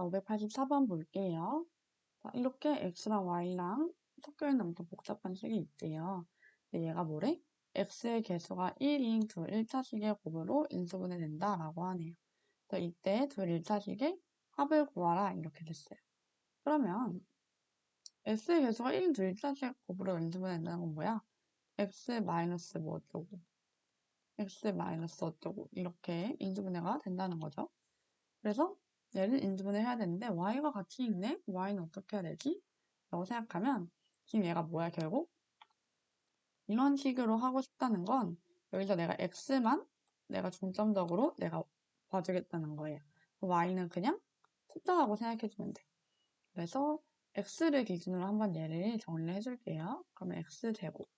자, 584번 볼게요. 자, 이렇게 x랑 y랑 섞여있는 엄청 복잡한 식이 있대요. 얘가 뭐래? x의 개수가 1인 두 1차식의 곱으로 인수분해 된다라고 하네요. 그래서 이때 둘 1차식의 합을 구하라 이렇게 됐어요. 그러면 x의 개수가 1인 두 1차식의 곱으로 인수분해 된다는 건 뭐야? x 마이너스 뭐 어쩌고 x 마이너스 어쩌고 이렇게 인수분해가 된다는 거죠. 그래서 얘를 인수분해 해야 되는데 y가 같이 있네? y는 어떻게 해야 되지? 라고 생각하면 지금 얘가 뭐야 결국? 이런 식으로 하고 싶다는 건 여기서 내가 x만 내가 중점적으로 내가 봐주겠다는 거예요. y는 그냥 숫자라고 생각해주면 돼. 그래서 x를 기준으로 한번 얘를 정리를 해줄게요. 그러면 x제곱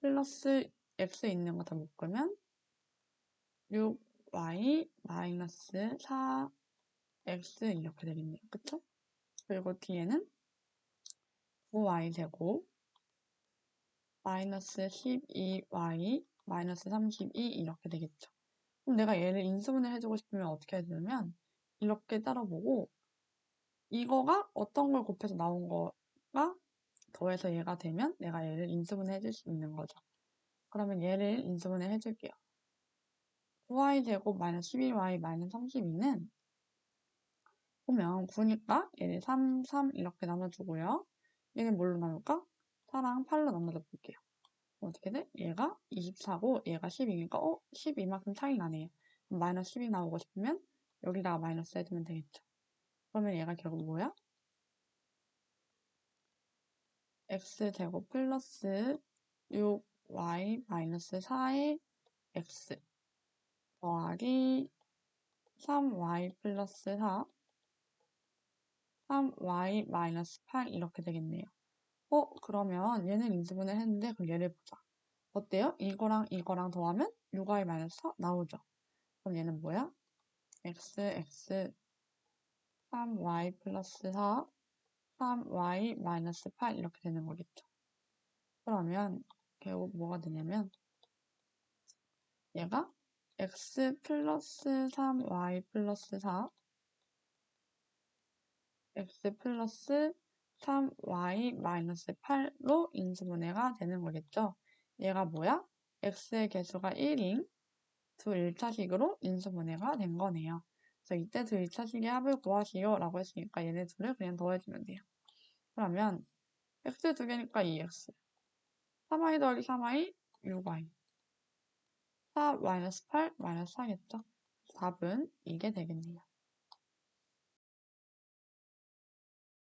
플러스 x 있는 거 다 묶으면 6y 마이너스 4x 이렇게 되겠네요. 그쵸? 그리고 뒤에는 9y 제곱 마이너스 12y 마이너스 32 이렇게 되겠죠. 그럼 내가 얘를 인수분해 해주고 싶으면 어떻게 해야 되냐면 이렇게 따라보고 이거가 어떤 걸 곱해서 나온 거가 더해서 얘가 되면 내가 얘를 인수분해 해줄 수 있는 거죠. 그러면 얘를 인수분해 해줄게요. 9y 제곱 마이너스 12y 마이너스 32는 보면 9니까 얘를 3, 3 이렇게 나눠주고요. 얘는 뭘로 나눌까? 4랑 8로 나눠줘 볼게요. 어떻게 돼? 얘가 24고 얘가 12니까 어? 12만큼 차이 나네요. 마이너스 10이 나오고 싶으면 여기다가 마이너스 해주면 되겠죠. 그러면 얘가 결국 뭐야? x제곱 플러스 6y 마이너스 4의 x 더하기 3y 플러스 4 3y 마이너스 8 이렇게 되겠네요. 어 그러면 얘는 인수분해 했는데 그럼 얘를 보자. 어때요? 이거랑 이거랑 더하면 6y 마이너스 4 나오죠. 그럼 얘는 뭐야? x x 3y 플러스 4 3y 마이너스 8 이렇게 되는 거겠죠. 그러면 결국 뭐가 되냐면 얘가 x 플러스 3y 플러스 4 x 플러스 3y 마이너스 8로 인수분해가 되는 거겠죠. 얘가 뭐야? x의 개수가 1인 두 1차식으로 인수분해가 된 거네요. 그래서 이때 두 1차식의 합을 구하시오 라고 했으니까 얘네 둘을 그냥 더해주면 돼요. 그러면 x 두 개니까 2x 3y 더하기 3y 6y 4 마이너스 8 마이너스 4겠죠? 답은 이게 되겠네요.